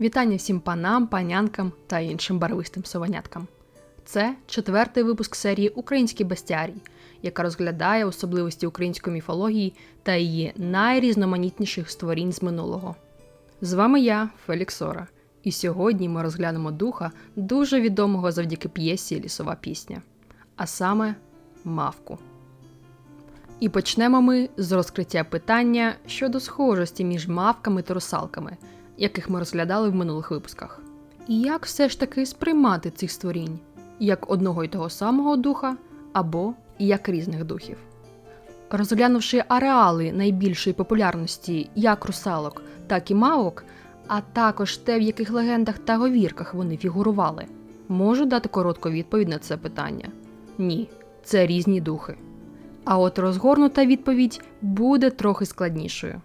Вітання всім панам, панянкам та іншим барвистим сованяткам. Це четвертий випуск серії Український бестіарій, яка розглядає особливості української міфології та її найрізноманітніших створінь з минулого. З вами я, Феліксора, і сьогодні ми розглянемо духа дуже відомого завдяки п'єсі Лісова пісня, а саме мавку. І почнемо ми з розкриття питання щодо схожості між мавками та русалками, яких ми розглядали в минулих випусках. І як все ж таки сприймати цих створінь, як одного й того самого духа або як різних духів. Розглянувши ареали найбільшої популярності як русалок, так і мавок, а також те, в яких легендах та говірках вони фігурували, можу дати коротку відповідь на це питання: ні, це різні духи. А от розгорнута відповідь буде трохи складнішою.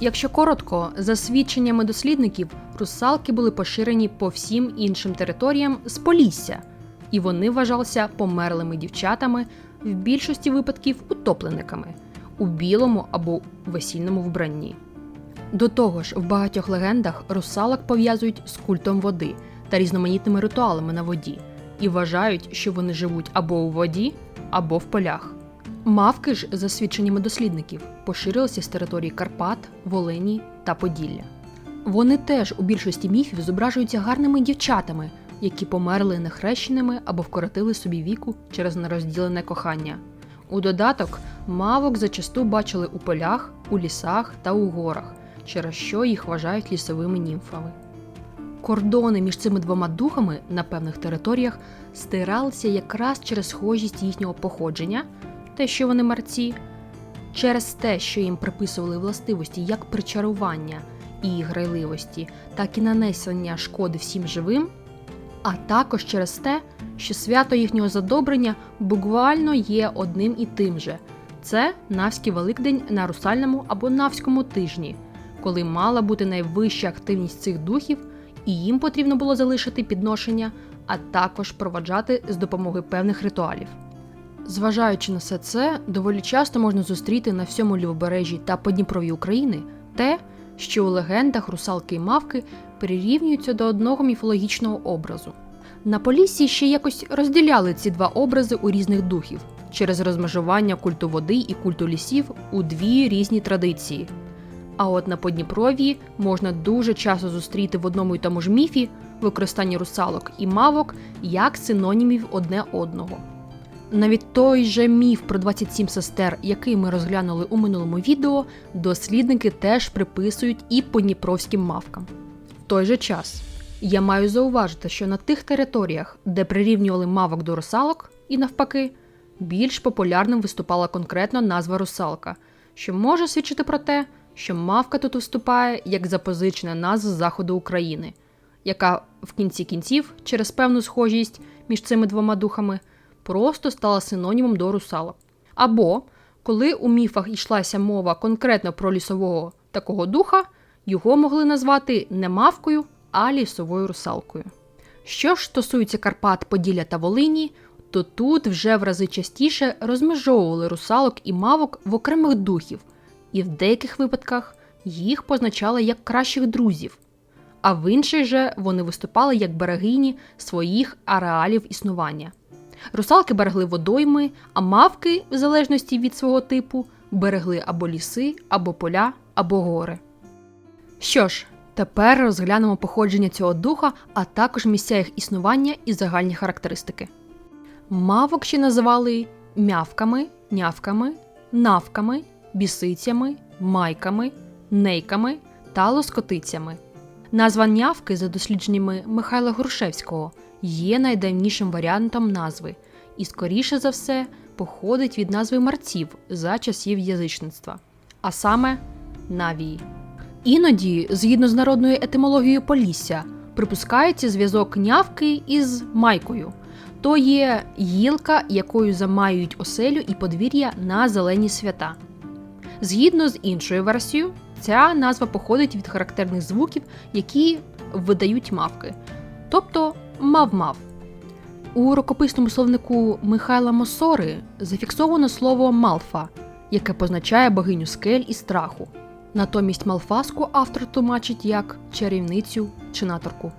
Якщо коротко, за свідченнями дослідників, русалки були поширені по всім іншим територіям з Полісся, і вони вважалися померлими дівчатами, в більшості випадків утоплениками у білому або весільному вбранні. До того ж, в багатьох легендах русалок пов'язують з культом води та різноманітними ритуалами на воді і вважають, що вони живуть або у воді, або в полях. Мавки ж, за свідченнями дослідників, поширилися з території Карпат, Волині та Поділля. Вони теж у більшості міфів зображуються гарними дівчатами, які померли нехрещеними або вкоротили собі віку через нерозділене кохання. У додаток, мавок зачасту бачили у полях, у лісах та у горах, через що їх вважають лісовими німфами. Кордони між цими двома духами на певних територіях стиралися якраз через схожість їхнього походження, те, що вони марці, через те, що їм приписували властивості як причарування і грайливості, так і нанесення шкоди всім живим, а також через те, що свято їхнього задобрення буквально є одним і тим же. Це Навський Великдень на русальному або Навському тижні, коли мала бути найвища активність цих духів, і їм потрібно було залишити підношення, а також проваджати з допомогою певних ритуалів. Зважаючи на все це, доволі часто можна зустріти на всьому лівобережжі та Подніпров'ї України те, що у легендах русалки і мавки прирівнюються до одного міфологічного образу. На Поліссі ще якось розділяли ці два образи у різних духів через розмежування культу води і культу лісів у дві різні традиції. А от на Подніпров'ї можна дуже часто зустріти в одному й тому ж міфі використання русалок і мавок як синонімів одне одного. Навіть той же міф про 27 сестер, який ми розглянули у минулому відео, дослідники теж приписують і подніпровським мавкам. В той же час я маю зауважити, що на тих територіях, де прирівнювали мавок до русалок, і навпаки, більш популярним виступала конкретно назва русалка, що може свідчити про те, що мавка тут виступає як запозичена назва заходу України, яка в кінці кінців, через певну схожість між цими двома духами, просто стала синонімом до русалок. Або коли у міфах йшлася мова конкретно про лісового такого духа, його могли назвати не мавкою, а лісовою русалкою. Що ж стосується Карпат, Поділля та Волині, то тут вже в рази частіше розмежовували русалок і мавок в окремих духів, і в деяких випадках їх позначали як кращих друзів, а в інших же вони виступали як берегині своїх ареалів існування. Русалки берегли водойми, а мавки, в залежності від свого типу, берегли або ліси, або поля, або гори. Що ж, тепер розглянемо походження цього духа, а також місця їх існування і загальні характеристики. Мавок ще називали мявками, нявками, навками, бісицями, майками, нейками та лоскотицями. Назва нявки, за дослідженнями Михайла Грушевського, є найдавнішим варіантом назви і, скоріше за все, походить від назви марців за часів язичництва, а саме навії. Іноді, згідно з народною етимологією Полісся, припускається зв'язок нявки із майкою. То є гілка, якою замаюють оселю і подвір'я на зелені свята. Згідно з іншою версією, ця назва походить від характерних звуків, які видають мавки, тобто мав-мав. У рукописному словнику Михайла Мосори зафіксовано слово малфа, яке позначає богиню скель і страху. Натомість Малфаску автор тлумачить як чарівницю чи наторку.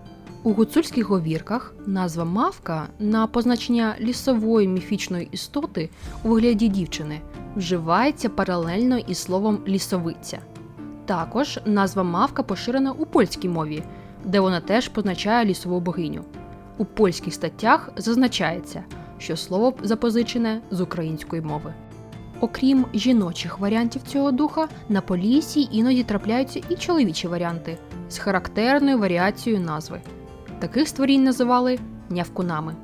У гуцульських говірках назва мавка на позначення лісової міфічної істоти у вигляді дівчини вживається паралельно із словом лісовиця. Також назва мавка поширена у польській мові, де вона теж позначає лісову богиню. У польських статтях зазначається, що слово запозичене з української мови. Окрім жіночих варіантів цього духа, на полісі іноді трапляються і чоловічі варіанти з характерною варіацією назви. Таких створінь називали нявкунами.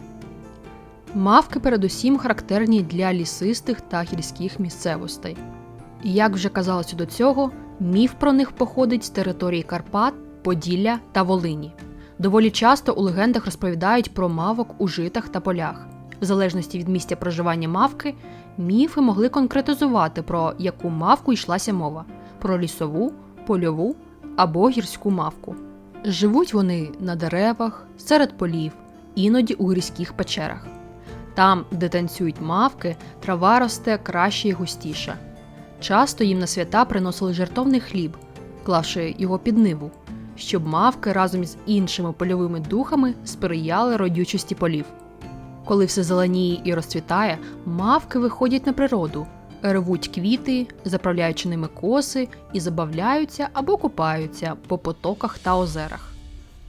Мавки передусім характерні для лісистих та гірських місцевостей. І як вже казалося до цього, міф про них походить з території Карпат, Поділля та Волині. Доволі часто у легендах розповідають про мавок у житах та полях. В залежності від місця проживання мавки, міфи могли конкретизувати, про яку мавку йшлася мова: про лісову, польову або гірську мавку. Живуть вони на деревах, серед полів, іноді у гірських печерах. Там, де танцюють мавки, трава росте краще і густіше. Часто їм на свята приносили жертовний хліб, клавши його під ниву, щоб мавки разом з іншими польовими духами сприяли родючості полів. Коли все зеленіє і розцвітає, мавки виходять на природу, рвуть квіти, заправляючи ними коси і забавляються або купаються по потоках та озерах.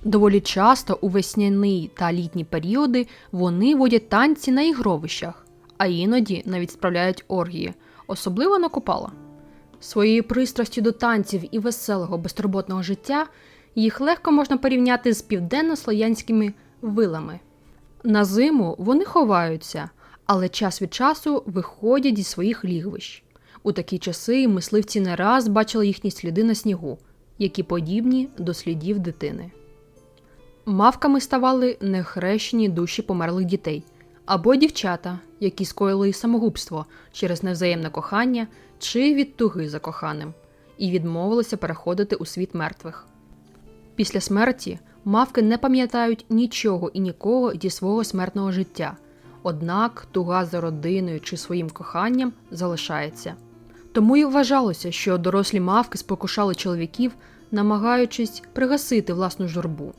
Доволі часто у весняний та літні періоди вони водять танці на ігровищах, а іноді навіть справляють оргії, особливо на купала. Своєю пристрастю до танців і веселого безтурботного життя їх легко можна порівняти з південно-слоянськими вилами. На зиму вони ховаються, але час від часу виходять зі своїх лігвищ. У такі часи мисливці не раз бачили їхні сліди на снігу, які подібні до слідів дитини. Мавками ставали нехрещені душі померлих дітей або дівчата, які скоїли самогубство через невзаємне кохання чи від туги за коханим, і відмовилися переходити у світ мертвих. Після смерті мавки не пам'ятають нічого і нікого зі свого смертного життя, однак туга за родиною чи своїм коханням залишається. Тому й вважалося, що дорослі мавки спокушали чоловіків, намагаючись пригасити власну журбу.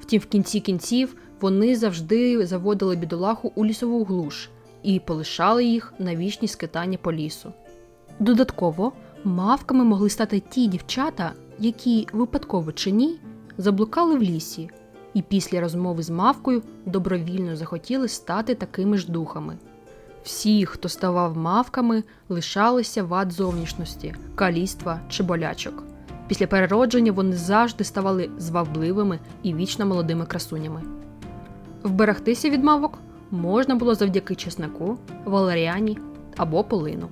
Втім, в кінці кінців вони завжди заводили бідолаху у лісову глуш і полишали їх на вічні скитання по лісу. Додатково, мавками могли стати ті дівчата, які випадково чи ні заблукали в лісі, і після розмови з мавкою добровільно захотіли стати такими ж духами. Всі, хто ставав мавками, лишалися вад зовнішності, каліства чи болячок. Після переродження вони завжди ставали звабливими і вічно молодими красунями. Вберегтися від мавок можна було завдяки чеснику, валеріані або полину.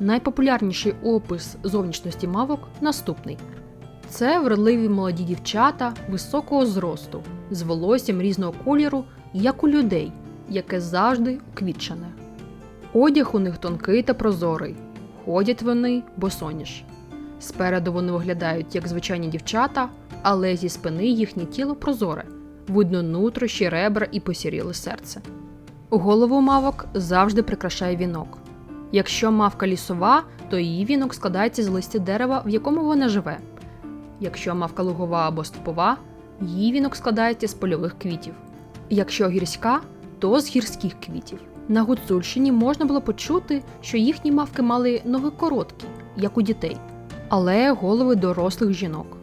Найпопулярніший опис зовнішності мавок наступний: це вродливі молоді дівчата високого зросту, з волоссям різного кольору, як у людей, яке завжди уквітчене. Одяг у них тонкий та прозорий, ходять вони босоніж. Спереду вони виглядають як звичайні дівчата, але зі спини їхнє тіло прозоре, видно нутрощі, ребра і посіріле серце. Голову мавок завжди прикрашає вінок. Якщо мавка лісова, то її вінок складається з листя дерева, в якому вона живе. Якщо мавка лугова або степова, її вінок складається з польових квітів. Якщо гірська, то з гірських квітів. На Гуцульщині можна було почути, що їхні мавки мали ноги короткі, як у дітей, але голови дорослих жінок.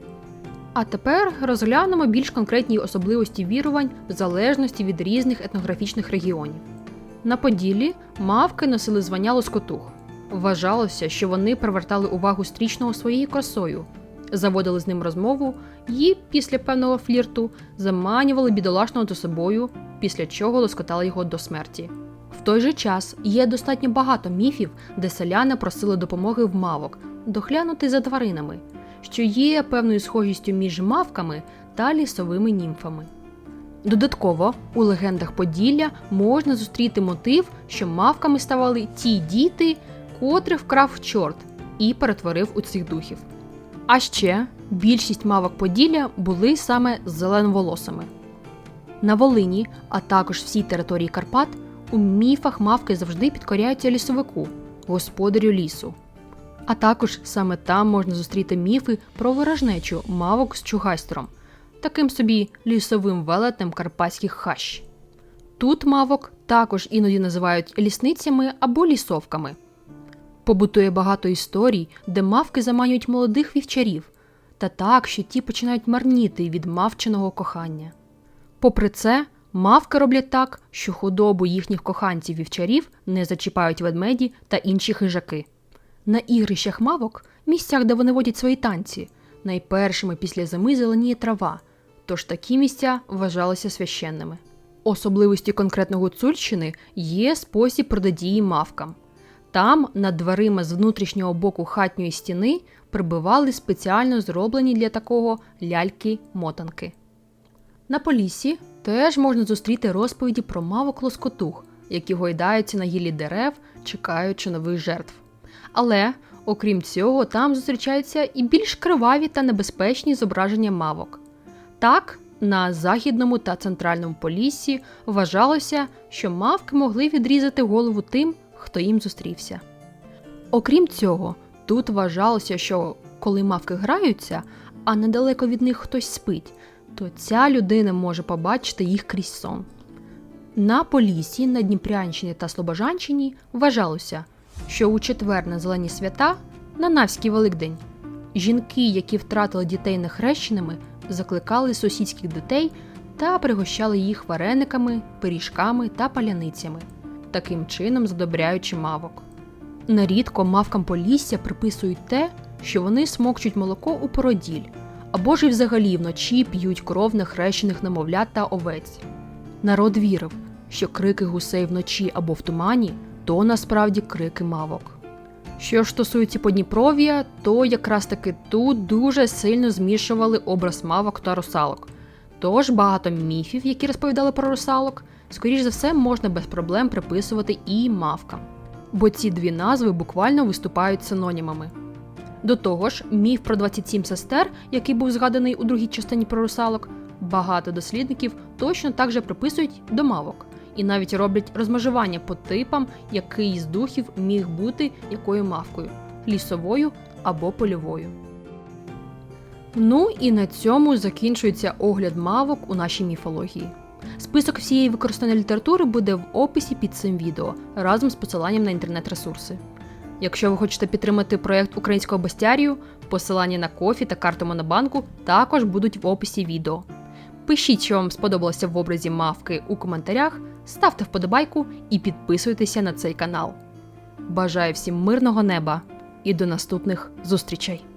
А тепер розглянемо більш конкретні особливості вірувань в залежності від різних етнографічних регіонів. На Поділлі мавки носили звання лоскотух. Вважалося, що вони привертали увагу стрічного своєю красою, заводили з ним розмову і після певного флірту заманювали бідолашного до собою, після чого лоскотали його до смерті. В той же час є достатньо багато міфів, де селяни просили допомоги в мавок, доглянути за тваринами, що є певною схожістю між мавками та лісовими німфами. Додатково у легендах Поділля можна зустріти мотив, що мавками ставали ті діти, котрих вкрав чорт і перетворив у цих духів. А ще більшість мавок Поділля були саме зеленоволосими. На Волині, а також всій території Карпат, у міфах мавки завжди підкоряються лісовику, господарю лісу. А також саме там можна зустріти міфи про ворожнечу мавок з чугайстером, таким собі лісовим велетнем карпатських хащ. Тут мавок також іноді називають лісницями або лісовками. Побутує багато історій, де мавки заманюють молодих вівчарів, та так, що ті починають марніти від мавчиного кохання. Попри це, мавки роблять так, що худобу їхніх коханців вівчарів не зачіпають ведмеді та інші хижаки. На ігрищах мавок, місцях, де вони водять свої танці, найпершими після зими зеленіє трава, тож такі місця вважалися священними. Особливістю конкретно Гуцульщини є спосіб протидії мавкам. Там, над дверима з внутрішнього боку хатньої стіни, прибивали спеціально зроблені для такого ляльки-мотанки. На Поліссі теж можна зустріти розповіді про мавок лоскотух, які гойдаються на гіллі дерев, чекаючи нових жертв. Але, окрім цього, там зустрічаються і більш криваві та небезпечні зображення мавок. Так, на західному та центральному поліссі вважалося, що мавки могли відрізати голову тим, хто їм зустрівся. Окрім цього, тут вважалося, що коли мавки граються, а недалеко від них хтось спить, то ця людина може побачити їх крізь сон. На Поліссі, на Дніпрянщині та Слобожанщині вважалося, що у четвер на зелені свята на Навський Великдень жінки, які втратили дітей нехрещеними, закликали сусідських дітей та пригощали їх варениками, пиріжками та паляницями, таким чином задобряючи мавок. Нерідко мавкам Полісся приписують те, що вони смокчуть молоко у породіль, або ж і взагалі вночі п'ють кров нехрещених немовлят та овець. Народ вірив, що крики гусей вночі або в тумані то насправді крики мавок. Що ж стосується Подніпров'я, то якраз таки тут дуже сильно змішували образ мавок та русалок. Тож багато міфів, які розповідали про русалок, скоріш за все, можна без проблем приписувати і мавкам, бо ці дві назви буквально виступають синонімами. До того ж, міф про 27 сестер, який був згаданий у другій частині про русалок, багато дослідників точно так же приписують до мавок і навіть роблять розмежування по типам, який з духів міг бути якою мавкою лісовою або польовою. Ну і на цьому закінчується огляд мавок у нашій міфології. Список всієї використаної літератури буде в описі під цим відео разом з посиланням на інтернет-ресурси. Якщо ви хочете підтримати проєкт українського бастіарію, посилання на кофі та карту Монобанку також будуть в описі відео. Пишіть, що вам сподобалося в образі мавки у коментарях, ставте вподобайку і підписуйтеся на цей канал. Бажаю всім мирного неба і до наступних зустрічей!